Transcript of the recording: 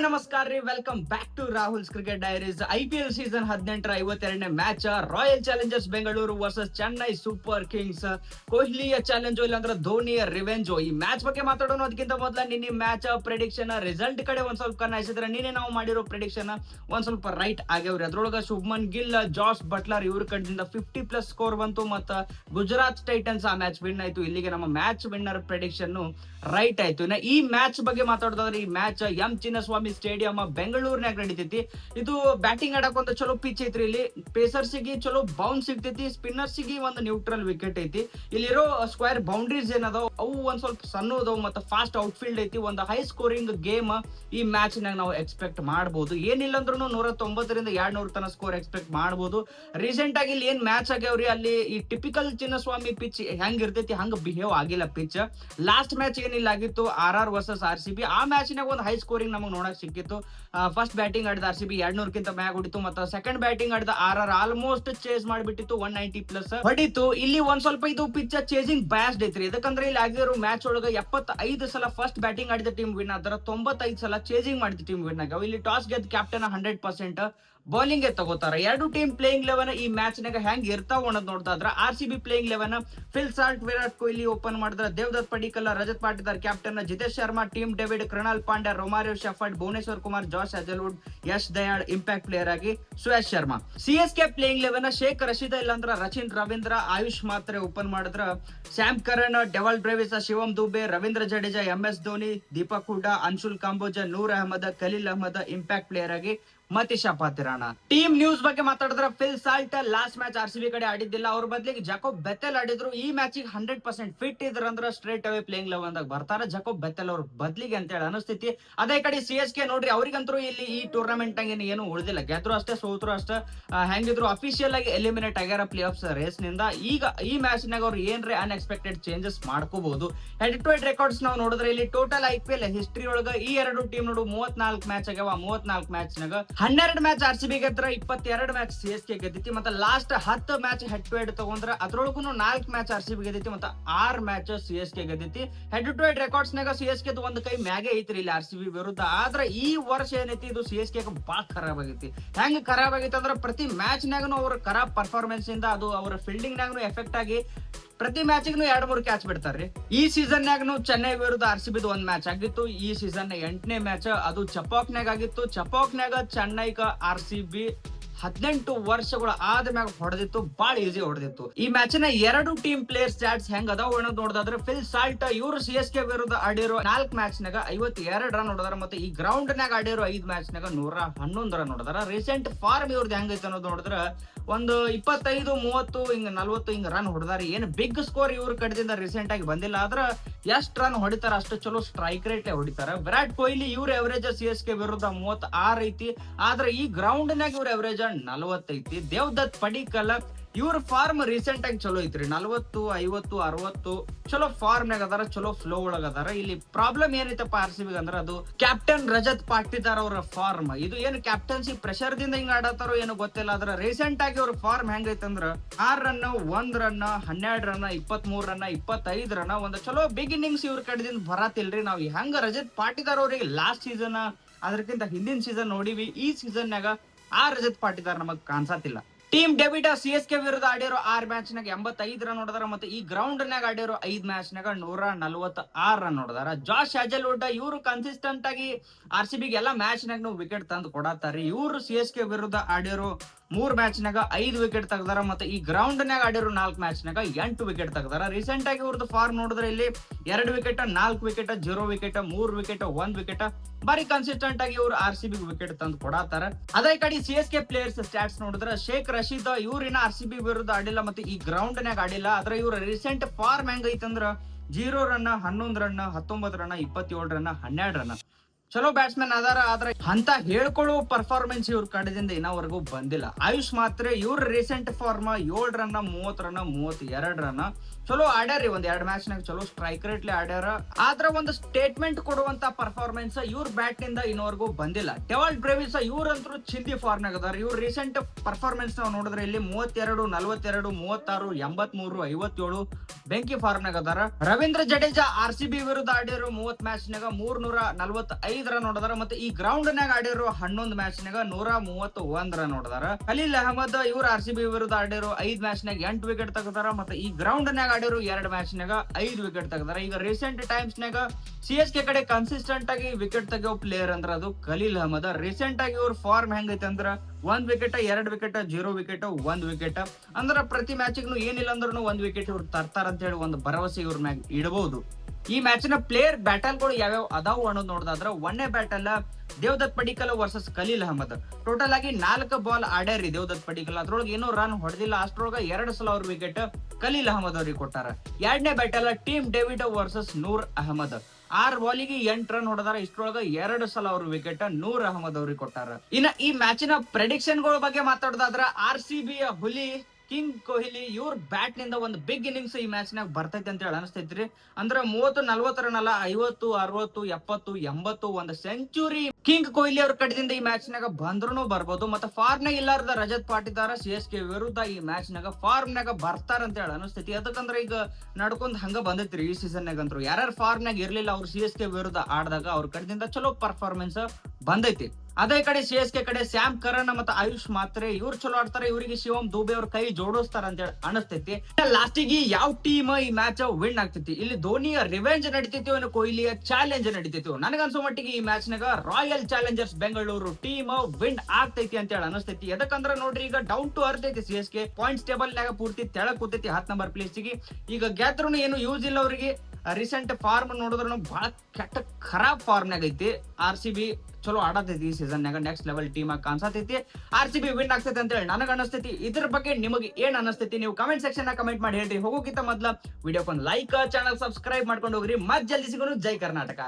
ಎಲ್ಲರಿಗೂ ನಮಸ್ಕಾರ ರೀ. Welcome back to Rahul's cricket diaries I P L season ಹದಿನೆಂಟರ ಐವತ್ತೆರಡನೇ match royal challengers Bengaluru versus Chennai super kings ಕೊಹ್ಲಿಯ challenge ಇಲ್ಲಾಂದ್ರೆ ಧೋನಿಯ revenge ಈ ಮ್ಯಾಚ್ ಬಗ್ಗೆ ಮಾತಾಡೋಣ ಅದಕ್ಕಿಂತ ಮೊದಲ ನಿನ್ನೆ ಮ್ಯಾಚ್ ಪ್ರೆಡಿಕ್ಷನ್ ರಿಸಲ್ಟ್ ಕಡೆ ಒಂದ್ ಸ್ವಲ್ಪ ಕನಾಯಿಸಿದ್ರೆ ನಿನ್ನೆ ನಾವು ಮಾಡಿರೋ ಪ್ರೆಡಿಕ್ಷನ್ ಒಂದ್ ಸ್ವಲ್ಪ ರೈಟ್ ಆಗ್ಯಾವ್ರಿ. ಅದ್ರೊಳಗ ಶುಭ್ಮನ್ ಗಿಲ್ ಜಾಸ್ ಬಟ್ಲರ್ ಇವ್ರ ಕಡೆಯಿಂದ ಫಿಫ್ಟಿ ಪ್ಲಸ್ ಸ್ಕೋರ್ ಬಂತು ಮತ್ತ ಗುಜರಾತ್ ಟೈಟನ್ಸ್ ಆ ಮ್ಯಾಚ್ ವಿನ್ ಆಯ್ತು. ಇಲ್ಲಿಗೆ ನಮ್ಮ ಮ್ಯಾಚ್ ವಿನ್ನರ್ ಪ್ರೆಡಿಕ್ಷನ್ ರೈಟ್ ಆಯ್ತು. ಈ ಮ್ಯಾಚ್ ಬಗ್ಗೆ ಮಾತಾಡೋದಾದ್ರೆ ಈ ಮ್ಯಾಚ್ ಎಂ ಚಿನ್ನಸ್ವಾಮಿ ಸ್ಟೇಡಿಯಂ ಬೆಂಗಳೂರಿನಾಗ ನಡೀತೈತಿ ಇದು ಬ್ಯಾಟಿಂಗ್ ಆಡಕ್ ಚಲೋ ಪಿಚ್ ಐತ್ರಿ ಇಲ್ಲಿ. ಪೇಸರ್ಸಿಗೆ ಚಲೋ ಬೌನ್ಸ್ ಸಿಗ್ತೈತಿ. ಸ್ಪಿನ್ನರ್ಸಿಗೆ ಒಂದು ನ್ಯೂಟ್ರಲ್ ವಿಕೆಟ್ ಐತಿ. ಇಲ್ಲಿರೋ ಸ್ಕ್ವೇರ್ ಬೌಂಡ್ರೀಸ್ ಏನದಾವ? ಅವು ಒಂದ್ ಸ್ವಲ್ಪ ಸಣ್ಣ ಅದಾವ ಮತ್ತೆ ಫಾಸ್ಟ್ ಔಟ್ಫೀಲ್ಡ್ ಐತಿ. ಒಂದು ಹೈ ಸ್ಕೋರಿಂಗ್ ಗೇಮ್ ಈ ಮ್ಯಾಚ್ ನಾಗ ನಾವು ಎಕ್ಸ್ಪೆಕ್ಟ್ ಮಾಡಬಹುದು ಏನಿಲ್ಲ ಅಂದ್ರೂ ನೂರ ತೊಂಬತ್ತರಿಂದ ಎರಡ್ ನೂರ ತನ ಸ್ಕೋರ್ ಎಕ್ಸ್ಪೆಕ್ಟ್ ಮಾಡಬಹುದು ರೀಸೆಂಟ್ ಆಗಿ ಇಲ್ಲಿ ಏನ್ ಮ್ಯಾಚ್ ಆಗ್ಯಾವ್ರಿ? ಅಲ್ಲಿ ಈ ಟಿಪಿಕಲ್ ಚಿನ್ನಸ್ವಾಮಿ ಪಿಚ್ ಹೆಂಗ್ ಇರ್ತೈತಿ? ಹಂಗ ಬಿಹೇವ್ ಆಗಿಲ್ಲ ಪಿಚ್ ಲಾಸ್ಟ್ ಮ್ಯಾಚ್ ಏನಿಲ್ಲ ಆಗಿತ್ತು? R R versus R C B ಆ ಮ್ಯಾಚ್ನಾಗ ಒಂದು ಹೈ ಸ್ಕೋರಿಂಗ್ ನಮಗೆ ಸಿಕ್ಕಿತ್ತು. ಫಸ್ಟ್ ಬ್ಯಾಟಿಂಗ್ ಆಡಿದ ಆರ್ ಸಿ ಬಿ ಎರಡ್ನೂರಕ್ಕಿಂತ ಮ್ಯಾಗ್ ಹೊಡಿತು ಮತ್ತು ಸೆಕೆಂಡ್ ಬ್ಯಾಟಿಂಗ್ ಆಡಿದ ಆರ್ ಆರ್ ಆಲ್ಮೋಸ್ಟ್ ಚೇಸ್ ಮಾಡಿಬಿಟ್ಟಿತ್ತು ಒನ್ ನೈಂಟಿ ಪ್ಲಸ್ ಹೊಡಿತು. ಇಲ್ಲಿ ಒಂದ್ ಸ್ವಲ್ಪ ಇದು ಪಿಚ್ ಚೇಸಿಂಗ್ ಬ್ಯಾಸ್ಡ್ ಐತ್ರಿ. ಯಾಕಂದ್ರೆ ಇಲ್ಲಿ ಆಗಿರೋ ಮ್ಯಾಚ್ ಒಳಗ ಎಪ್ಪತ್ತೈದು ಸಲ ಫಸ್ಟ್ ಬ್ಯಾಟಿಂಗ್ ಆಡಿದ ಟೀಮ್ ವಿನ್ ಆದ್ರ ತೊಂಬತ್ತೈದು ಸಲ ಚೇಸಿಂಗ್ ಮಾಡಿದ ಟೀಮ್ ವಿನ್ ಆಗ ಇಲ್ಲಿ ಟಾಸ್ ಗೆದ್ದ ಕ್ಯಾಪ್ಟನ್ ಹಂಡ್ರೆಡ್ ಪರ್ಸೆಂಟ್ ಬೌಲಿಂಗ್ ತಗೋತಾರ. ಎರಡು ಟೀಮ್ ಪ್ಲೇಯಿಂಗ್ ಲೆವೆನ್ ಈ ಮ್ಯಾಚ್ ನಾಗ ಹೆಂಗ್ ಇರ್ತಾವ ಅನ್ನೋದು ನೋಡ್ತಾದ್ರ R C B playing eleven Phil Salt Virat Kohli open ಮಾಡಿದ್ರ. Devdutt Padikkal, Rajat Patidar captain Jitesh Sharma Tim David Krunal Pandya, Romario Shepherd, Bhuvneshwar Kumar Josh Hazlewood, Yash Dayal impact player ಆಗಿ Suyash Sharma. C S K playing eleven Shaikh Rasheed ಇಲ್ಲಾಂದ್ರ Rachin Ravindra, Ayush Mhatre open ಮಾಡಿದ್ರ. Sam Curran Dewald Brevis Shivam Dube, Ravindra Jadeja M S Dhoni Deepak Hooda Anshul Kamboj, Noor Ahmad, Khaleel Ahmed impact player ಆಗಿ Matheesha Pathirana. Team news ಬಗ್ಗೆ ಮಾತಾಡಿದ್ರೆ Phil Salt last match R C B ಕಡೆ ಆಡಿದ್ದಿಲ್ಲ. ಅವ್ರ ಬದಲಿಗೆ Jacob Bethell ಆಡಿದ್ರು. ಈ match hundred percent fit ಇದ್ರಂದ್ರ ಸ್ಟ್ರೇಟ್ ಅವೇ ಪ್ಲೇಯಿಂಗ್ ಲೆವೆನ್ ದಾಗ ಬರ್ತಾರ. ಜಕೋಬ್ ಬೆತ್ತಲ್ ಅವ್ರ ಬದ್ಲಿಗೆ ಅಂತ ಹೇಳಿ ಅನಿಸ್ತೈತಿ. ಅದೇ ಕಡೆ ಸಿ ಎಸ್ ಕೆ ನೋಡ್ರಿ ಅವ್ರಿಗಂತರೂ ಇಲ್ಲಿ ಈ ಟೂರ್ನಮೆಂಟ್ ಏನು ಏನು ಉಳಿದಿಲ್ಲ. ಗೆದ್ರು ಅಷ್ಟೇ, ಸೋತ್ರು ಅಷ್ಟೇ ಹೆಂಗಿದ್ರು ಅಫಿಷಿಯಲ್ ಆಗಿ ಎಲಿಮಿನೇಟ್ ಆಗ್ಯಾರ ಪ್ಲೇ ಆಫ್ಸ್ ರೇಸ್ನಿಂದ. ಈಗ ಈ ಮ್ಯಾಚ್ ನಾಗ ಅವ್ರು ಏನ್ರಿ ಅನ್ಎಕ್ಸ್ಪೆಕ್ಟೆಡ್ ಚೇಂಜಸ್ ಮಾಡ್ಕೋಬಹುದು ಹೆಡ್ ಟು ಹೆಡ್ ರೆಕಾರ್ಡ್ಸ್ ನಾವು ನೋಡಿದ್ರೆ ಇಲ್ಲಿ total I P L history ಒಳಗ ಈ ಎರಡು ಟೀಮ್ ನೋಡು ಮೂವತ್ನಾಲ್ಕು ಮ್ಯಾಚ್ ಆಗ್ಯಾವ. ಮೂವತ್ನಾಲ್ಕು ಮ್ಯಾಚ್ ನಾಗ ಹನ್ನೆರಡು ಮ್ಯಾಚ್ ಆರ್ ಸಿ ಬಿ ಗೆದ್ರ ಇಪ್ಪತ್ತೆರಡು ಮ್ಯಾಚ್ ಸಿ ಎಸ್ ಕೆ ಗೆದ್ದಿತ್ತು. ಮತ್ತೆ ಲಾಸ್ಟ್ ಹತ್ತು ಮ್ಯಾಚ್ ಹೆಡ್ ಟು ಹೆಡ್ ತಗೊಂಡ್ರೆ ಅದ್ರೊಳಗೂ ನಾಲ್ಕ್ ಮ್ಯಾಚ್ ಆರ್ ಸಿ ಬಿ ಗೆದ್ದಿತ್ತು. ಮತ್ತೆ ಆರ್ ಮ್ಯಾಚ್ ಸಿ ಎಸ್ ಕೆ ಗೆದ್ದಿತ್ತು. ಹೆಡ್ ಟು ಹೆಡ್ ರೆಕಾರ್ಡ್ಸ್ ನಾಗ ಸಿ ಎಸ್ ಕೆ ಒಂದು ಕೈ ಮ್ಯಾಗೆ ಐತ್ರಿ ಇಲ್ಲಿ ಆರ್ ಸಿ ಬಿ ವಿರುದ್ಧ. ಆದ್ರೆ ಈ ವರ್ಷ ಏನೈತಿ, ಇದು ಸಿ ಎಸ್ ಕೆ ಬಾಳ ಖರಾಬ್ ಆಗೈತಿ. ಹೆಂಗ್ ಖರಾಬ್ ಆಗೈತಿ ಅಂದ್ರೆ ಪ್ರತಿ ಮ್ಯಾಚ್ ನಾಗನು ಅವ್ರ ಖರಾಬ್ ಪರ್ಫಾರ್ಮೆನ್ಸ್ ಇಂದ ಅದು ಅವರ ಫೀಲ್ಡಿಂಗ್ ನಾಗನು ಎಫೆಕ್ಟ್ ಆಗಿ ಪ್ರತಿ ಮ್ಯಾಚಿಗೂ ಎರಡ್ ಮೂರು ಕ್ಯಾಚ್ ಬಿಡ್ತಾರ್ರಿ. ಈ ಸೀಸನ್ ನಾಗನು ಚೆನ್ನೈ ವಿರುದ್ಧ ಆರ್ ಸಿ ಬಿದು ಒಂದ್ ಮ್ಯಾಚ್ ಆಗಿತ್ತು. ಈ ಸೀಸನ್ ಎಂಟನೇ ಮ್ಯಾಚ್ ಅದು ಚಪಾಕ್ನಾಗ ಆಗಿತ್ತು. ಚಪಾಕ್ನಾಗ ಚೆನ್ನೈಗ ಆರ್ ಸಿ ಬಿ ಹದಿನೆಂಟು ವರ್ಷಗಳು ಆದ ಮ್ಯಾಗ ಹೊಡೆದಿತ್ತು, ಬಾಳ ಈಸಿ ಹೊಡೆದಿತ್ತು. ಈ ಮ್ಯಾಚ್ನ ಎರಡು ಟೀಮ್ ಪ್ಲೇಯರ್ ಸ್ಟಾಟ್ಸ್ ಹೆಂಗ್ ಅದಾವ ಅನ್ನೋದು ನೋಡಿದ್ರೆ ಫಿಲ್ ಸಾಲ್ಟ್ ಇವರು ಸಿ ಎಸ್ ಕೆ ವಿರುದ್ಧ ಆಡಿರೋ ನಾಲ್ಕು ಮ್ಯಾಚ್ ನಾಗ ಐವತ್ ಎರಡ್ ರನ್ ಹೊಡೆದಾರ ಮತ್ತೆ ಈ ಗ್ರೌಂಡ್ ನಾಗ ಆಡಿರೋ ಐದ್ ಮ್ಯಾಚ್ ನಾಗ ನೂರ ಹನ್ನೊಂದು ರನ್ ಹೊಡೆದಾರ. ರೀಸೆಂಟ್ ಫಾರ್ಮ್ ಇವ್ರದ್ದು ಹೆಂಗೈತೆ ಅನ್ನೋದು ನೋಡಿದ್ರ, ಒಂದು ಇಪ್ಪತ್ತೈದು, ಮೂವತ್ತು, ಹಿಂಗ ನಲ್ವತ್ತು ಹಿಂಗ ರನ್ ಹೊಡೆದಾರ. ಏನು ಬಿಗ್ ಸ್ಕೋರ್ ಇವ್ರ ಕಡೆದಿಂದ ರೀಸೆಂಟ್ ಆಗಿ ಬಂದಿಲ್ಲ, ಆದ್ರ ಎಷ್ಟ್ ರನ್ ಹೊಡಿತಾರ, ಅಷ್ಟು ಚಲೋ ಸ್ಟ್ರೈಕ್ ರೇಟ್ ಹೊಡಿತಾರ. ವಿರಾಟ್ ಕೊಹ್ಲಿ ಇವ್ರ ಎವರೇಜ್ ಸಿ ಎಸ್ ಕೆ ವಿರುದ್ಧ ಮೂವತ್ ಆರ್ ಐತಿ, ಆದ್ರೆ ಈ ಗ್ರೌಂಡ್ ನಾಗ ಇವ್ರ ಎವರೇಜ್ ನಲವತ್ತೈತಿ. ದೇವದತ್ ಪಡಿಕಲ್ ಇವ್ರ ಫಾರ್ಮ್ ರೀಸೆಂಟ್ ಆಗಿ ಚಲೋ ಐತ್ರಿ. ನಲವತ್ತು, ಐವತ್ತು, ಅರವತ್ತು, ಚಲೋ ಫಾರ್ಮ್ ನಾಗ ಅದಾರ, ಚಲೋ ಫ್ಲೋ ಒಳಗ ಅದಾರ. ಇಲ್ಲಿ ಪ್ರಾಬ್ಲಮ್ ಏನೈತಪ್ಪ ಆರ್ ಸಿ ಅಂದ್ರ ಅದು ಕ್ಯಾಪ್ಟನ್ ರಜತ್ ಪಾಟಿದಾರ ಅವರ ಫಾರ್ಮ್ ಇದು ಏನು ಕ್ಯಾಪ್ಟನ್ಸಿ ಪ್ರೆಷರ್ ದಿಂದ ಹಿಂಗ ಆಡತಾರೋ ಏನೋ ಗೊತ್ತಿಲ್ಲ. ಆದ್ರ ರೀಸೆಂಟ್ ಆಗಿ ಅವ್ರ ಫಾರ್ಮ್ ಹೆಂಗೈತಂದ್ರ ಆರ್ ರನ್ ಒಂದ್ ರನ್ ಹನ್ನೆರಡ್ ರನ್ ಇಪ್ಪತ್ ಮೂರ್ ರನ್ ಇಪ್ಪತ್ತೈದ್ ರನ್ ಒಂದು ಚಲೋ ಬಿಗಿನಿಂಗ್ಸ್ ಇವ್ರ ಕಡೆದಿಂದ ಬರತಿಲ್ರಿ ನಾವ್ ಹೆಂಗ ರಜತ್ ಪಾಟಿದಾರ ಅವ್ರಿಗೆ ಲಾಸ್ಟ್ ಸೀಸನ್ ಅದಕ್ಕಿಂತ ಹಿಂದಿನ ಸೀಸನ್ ನೋಡಿವಿ. ಈ ಸೀಸನ್ ನಾಗ ಆ ರಜತ್ ಪಾಟಿದಾರ್ ನಮಗ್ ಕಾಣಿಸತಿಲ್ಲ. ಟೀಮ್ ಡೆಬಿಟ್ ಸಿ ಎಸ್ ಕೆ ವಿರುದ್ಧ ಆಡಿರೋ ಆರ್ ಮ್ಯಾಚ್ ನಾಗ ಎಂಬತ್ತೈದು ರನ್ ಹೊಡೆದಾರ ಮತ್ತೆ ಈ ಗ್ರೌಂಡ್ ನಾಗ ಆಡಿರೋ ಐದ್ ಮ್ಯಾಚ್ ನಾಗ ನೂರ ನಲ್ವತ್ ಆರ್ ರನ್ ಹೊಡೆದಾರ ಜಾಶ್ ಅಜಲ್ವುಡ್ ಇವರು ಕನ್ಸಿಸ್ಟೆಂಟ್ ಆಗಿ ಆರ್ ಸಿ ಬಿಗೆ ಎಲ್ಲ ಮ್ಯಾಚ್ ನಾಗ ವಿಕೆಟ್ ತಂದು ಕೊಡತ್ತಾರಿ ಇವರು ಸಿ ಎಸ್ ಕೆ ವಿರುದ್ಧ ಆಡಿರೋ ಮೂರ್ ಮ್ಯಾಚ್ ನಾಗ ಐದು ವಿಕೆಟ್ ತೆಗ್ದಾರ ಮತ್ತೆ ಈ ಗ್ರೌಂಡ್ ನಾಗ ಆಡಿರೋ ನಾಲ್ಕು ಮ್ಯಾಚ್ ನಾಗ ಎಂಟು ವಿಕೆಟ್ ತೆಗ್ದಾರ. ರೀಸೆಂಟ್ ಆಗಿ ಇವ್ರದ್ದು ಫಾರ್ಮ್ ನೋಡಿದ್ರೆ ಇಲ್ಲಿ ಎರಡು ವಿಕೆಟ್ ನಾಲ್ಕು ವಿಕೆಟ್ ಜೀರೋ ವಿಕೆಟ್ ಮೂರ್ ವಿಕೆಟ್ ಒಂದ್ ವಿಕೆಟ್ ಬಾರಿ ಕನ್ಸಿಸ್ಟೆಂಟ್ ಆಗಿ ಇವ್ರು ಆರ್ ಸಿ ಬಿ ವಿಕೆಟ್ ತಂದು ಕೊಡತಾರ. ಅದೇ ಕಡೆ C S K players stats ನೋಡಿದ್ರೆ ಶೇಖ್ ರಶೀದ್ ಇವ್ರಿನ ಆರ್ ಸಿ ಬಿ ವಿರುದ್ಧ ಆಡಿಲ್ಲ ಮತ್ತೆ ಈ ಗ್ರೌಂಡ್ ನಾಗ ಆಡಿಲ್ಲ. ಆದ್ರೆ ಇವ್ರ ರೀಸೆಂಟ್ ಫಾರ್ಮ್ ಹೆಂಗ್ ಐತಂದ್ರ ಜೀರೋ ರನ್ ಹನ್ನೊಂದ್ ರನ್ ಹತ್ತೊಂಬತ್ತು ರನ್ ಇಪ್ಪತ್ತೇಳು ರನ್ ಹನ್ನೆರಡು ರನ್ ಚಲೋ ಬ್ಯಾಟ್ಸ್ಮನ್ ಅದಾರ, ಆದ್ರೆ ಅಂತ ಹೇಳ್ಕೊಳ್ಳೋ ಪರ್ಫಾರ್ಮೆನ್ಸ್ ಇವ್ರ ಕಡೆದಿಂದ ಇನ್ನವರೆಗೂ ಬಂದಿಲ್ಲ. ಆಯುಷ್ ಮಾತ್ರ ಇವ್ರ ರೀಸೆಂಟ್ ಫಾರ್ಮ್ ಏಳ್ ರನ್ ಮೂವತ್ ರನ್ ಮೂವತ್ ಎರಡ್ ರನ್ ಚಲೋ ಆಡ್ಯಾರಿ ಒಂದ್ ಎರಡ್ ಮ್ಯಾಚ್ ನಾಗ ಚಲೋ ಸ್ಟ್ರೈಕ್ ರೇಟ್ಲಿ ಆಡ್ಯಾರ. ಆದ್ರ ಒಂದು ಸ್ಟೇಟ್ಮೆಂಟ್ ಕೊಡುವಂತ ಪರ್ಫಾರ್ಮೆನ್ಸ್ ಇವ್ರ ಬ್ಯಾಟ್ನಿಂದ ಇನ್ನವರೆಗೂ ಬಂದಿಲ್ಲ. ಡೆವಾಲ್ಟ್ ಬ್ರೇವಿಸ್ ಇವ್ರಂತೂ ಚಿಂದಿ ಫಾರ್ಮ್ ಅದಾರ ಇವ್ರ ರೀಸೆಂಟ್ ಪರ್ಫಾರ್ಮೆನ್ಸ್ ನಾವು ನೋಡಿದ್ರೆ ಇಲ್ಲಿ ಮೂವತ್ತೆರಡು, ನಲ್ವತ್ತೆರಡು, ಮೂವತ್ತಾರು, ಎಂಬತ್ಮೂರು, ಐವತ್ತೇಳು ಬೆಂಕಿ ಫಾರ್ಮ್ ಅದಾರ. Ravindra Jadeja R C B ವಿರುದ್ಧ ಆಡಿರೋ ಮೂವತ್ ಮ್ಯಾಚ್ ನಾಗ ಮೂರ್ ನೂರ ಐದ್ ರನ್ ನೋಡಿದಾರ ಮತ್ತೆ ಈ ಗ್ರೌಂಡ್ ನಾಗ ಆಡಿರೋ ಹನ್ನೊಂದು ಮ್ಯಾಚ್ ನಾಗ ನೂರ ಮೂವತ್ತು ಒಂದರ ರನ್ ನೋಡಿದಾರ. ಖಲೀಲ್ ಅಹಮದ್ ಇವ್ರ ಆರ್ ಸಿ ಬಿ ವಿರುದ್ಧ ಆಡಿರೋ ಐದ್ ಮ್ಯಾಚ್ ನಾಗ ಎಂಟು ವಿಕೆಟ್ ತೆಗ್ದಾರ ಮತ್ತೆ ಈ ಗ್ರೌಂಡ್ ನಾಗ ಆಡಿರೋ ಎರಡ್ ಮ್ಯಾಚ್ ನಾಗ ಐದ್ ವಿಕೆಟ್ ತೆಗ್ದಾರ. ಈಗ ರೀಸೆಂಟ್ ಟೈಮ್ಸ್ ನಾಗ ಸಿ ಎಸ್ ಕೆ ಕಡೆ ಕನ್ಸಿಸ್ಟೆಂಟ್ ಆಗಿ ವಿಕೆಟ್ ತೆಗೆಯೋ ಪ್ಲೇಯರ್ ಅಂದ್ರ ಅದು ಖಲೀಲ್ ಅಹಮದ್. ರೀಸೆಂಟ್ ಆಗಿ ಇವ್ರ ಫಾರ್ಮ್ ಹೆಂಗೈತೆ ಅಂದ್ರ ಒಂದ್ ವಿಕೆಟ್ ಎರಡ್ ವಿಕೆಟ್ ಜೀರೋ ವಿಕೆಟ್ ಒಂದ್ ವಿಕೆಟ್ ಅಂದ್ರ ಪ್ರತಿ ಮ್ಯಾಚ್ ಏನಿಲ್ಲ ಅಂದ್ರೂ ಒಂದ್ ವಿಕೆಟ್ ಇವ್ರು ತರ್ತಾರ ಅಂತ ಹೇಳಿ ಒಂದು ಭರವಸೆ ಇವ್ರ ಮ್ಯಾಗ ಇಡಬಹುದು ಈ ಮ್ಯಾಚ್ನ ಪ್ಲೇಯರ್ ಬ್ಯಾಟಲ್ಗಳು ಯಾವ್ಯಾವ ಅದಾವು ಅನ್ನೋದು ನೋಡಿದಾದ್ರ ಒಂದೇ battle Devdutt Padikkal versus Khaleel Ahmed. Total ಆಗಿ ನಾಲ್ಕು ಬಾಲ್ ಆಡ್ಯಾರಿ ದೇವದತ್ ಪಡಿಕಲ್. ಅದ್ರೊಳಗೆ ಏನೋ ರನ್ ಹೊಡೆದಿಲ್ಲ. ಅಷ್ಟ್ರೊಳಗ ಎರಡು ಸಲ ಅವ್ರ ವಿಕೆಟ್ ಕಲೀಲ್ ಅಹಮದ್ ಅವ್ರಿಗೆ ಕೊಟ್ಟಾರ. ಎರಡನೇ battle Tim David versus Noor Ahmad. R ಬಾಲಿಗೆ ಎಂಟು ರನ್ ಹೊಡೆದಾರ. ಇಷ್ಟ್ರೊಳಗ ಎರಡು ಸಲ ಅವ್ರ ವಿಕೆಟ್ ನೂರ್ ಅಹಮದ್ ಅವ್ರಿಗೆ ಕೊಟ್ಟಾರ. ಇನ್ನ ಈ ಮ್ಯಾಚಿನ ಪ್ರೆಡಿಕ್ಷನ್ಗಳ ಬಗ್ಗೆ ಮಾತಾಡೋದಾದ್ರ ಆರ್ ಸಿ ಬಿಯ ಹುಲಿ ಕಿಂಗ್ ಕೊಹ್ಲಿ ಇವ್ರ ಬ್ಯಾಟ್ನಿಂದ ಒಂದು ಬಿಗ್ ಇನ್ನಿಂಗ್ಸ್ ಈ ಮ್ಯಾಚ್ ನಾಗ ಬರ್ತೈತೆ ಅಂತ ಹೇಳಿ ಅನಿಸ್ತೈತ್ರಿ. ಅಂದ್ರ ಮೂವತ್ತು ನಲ್ವತ್ತು ರನ್ ಅಲ್ಲ ಐವತ್ತು, ಅರವತ್ತು, ಎಪ್ಪತ್ತು, ಎಂಬತ್ತು, ಒಂದು ಸೆಂಚುರಿ ಕಿಂಗ್ ಕೊಹ್ಲಿ ಅವ್ರ ಕಡೆದಿಂದ ಈ ಮ್ಯಾಚ್ ನಾಗ ಬಂದ್ರು ಬರ್ಬೋದು. ಮತ್ತೆ ಫಾರ್ಮ್ ನಾಗ ಇಲ್ಲಾರ್ದ Rajat Patidar C S K ವಿರುದ್ಧ ಈ ಮ್ಯಾಚ್ ನಾಗ ಫಾರ್ಮ್ ನಾಗ ಬರ್ತಾರ ಅಂತ ಹೇಳಿ ಅನಿಸ್ತೈತಿ. ಯಾಕಂದ್ರೆ ಈಗ ನಡ್ಕೊಂಡ್ ಹಂಗ ಬಂದೈತ್ರಿ ಈ ಸೀಸನ್ ನಾಗ ಅಂದ್ರು ಯಾರ್ಯಾರು ಫಾರ್ಮ್ ನಾಗ ಇರ್ಲಿಲ್ಲ ಅವ್ರು ಸಿ ಎಸ್ ಕೆ ವಿರುದ್ಧ ಆಡಿದಾಗ ಅವ್ರ ಕಡೆದಿಂದ ಚಲೋ ಪರ್ಫಾರ್ಮೆನ್ಸ್ ಬಂದೈತಿ. ಅದೇ ಕಡೆ ಸಿ ಎಸ್ ಕೆ ಕಡೆ ಸ್ಯಾಮ್ ಕರಣ್ ಮತ್ತೆ ಆಯುಷ್ ಮಾತ್ರೆ, ಇವ್ರು ಚಲೋ ಆಡ್ತಾರೆ, ಇವರಿಗೆ ಶಿವಮ್ ದೂಬೆ ಅವ್ರ ಕೈ ಜೋಡಿಸ್ತಾರ ಅಂತ ಹೇಳಿ ಅನಿಸ್ತೈತಿ. ಲಾಸ್ಟಿಗೆ ಯಾವ ಟೀಮ್ ಈ ಮ್ಯಾಚ್ ವಿನ್ ಆಗ್ತೈತಿ? ಇಲ್ಲಿ ಧೋನಿಯ ರಿವೆಂಜ್ ನಡೀತೈತಿ ಅವನು ಕೊಹ್ಲಿಯ ಚಾಲೆಂಜ್ ನಡಿತೈತಿ. ನನಗನ್ಸೋ ಮಟ್ಟಿಗೆ ಈ ಮ್ಯಾಚ್ ನಾಗ royal challengers Bengaluru team win ಆಗ್ತೈತಿ ಅಂತ ಹೇಳಿ ಅನಿಸ್ತೈತಿ. ಯಾಕಂದ್ರೆ ನೋಡ್ರಿ, ಈಗ ಡೌನ್ ಟು ಅರ್ತ್ ಐತಿ C S K. Points table ನಾಗ ಪೂರ್ತಿ ತೆಳಕ್ ಕೂತೈತಿ ಹತ್ ನಂಬರ್ ಪ್ಲೇಸ್ ಈಗ ಗೆದ್ರು ಏನು ಯೂಸ್ ಇಲ್ಲ ಅವರಿಗೆ. ರೀಸೆಂಟ್ ಫಾರ್ಮ್ ನೋಡಿದ್ರು ಬಹಳ ಕೆಟ್ಟ ಖರಾಬ್ ಫಾರ್ಮ್ ನಾಗ ಐತಿ. ಆರ್ ಸಿ ಬಿ ಚಲೋ ಆಡತೈತಿ ಈ ಸೀಸನ್ ನಾಗ ನೆಕ್ಸ್ಟ್ ಲೆವೆಲ್ ಟೀಮ್ ಆಗಿ ಕಾಣಿಸತೈತಿ. ಆರ್ ಸಿ ಬಿ ವಿನ್ ಆಗ್ತೈತಿ ಅಂತ ಹೇಳಿ ನನಗೆ ಅನಿಸ್ತೈತಿ. ಇದ್ರ ಬಗ್ಗೆ ನಿಮಗೆ ಏನ್ ಅನಿಸ್ತೈತಿ ನೀವು ಕಮೆಂಟ್ ಸೆಕ್ಷನ್ ಕಮೆಂಟ್ ಮಾಡಿ ಹೇಳ್ರಿ. ಹೋಗೋಕ್ಕಿಂತ ಮೊದಲ ವಿಡಿಯೋಕ್ಕೊಂದು ಲೈಕ್ ಚಾನಲ್ ಸಬ್ಸ್ಕ್ರೈಬ್ ಮಾಡ್ಕೊಂಡು ಹೋಗ್ರಿ. ಮತ್ ಜಲ್ದಿ ಸಿಗೋನು ಜೈ ಕರ್ನಾಟಕ.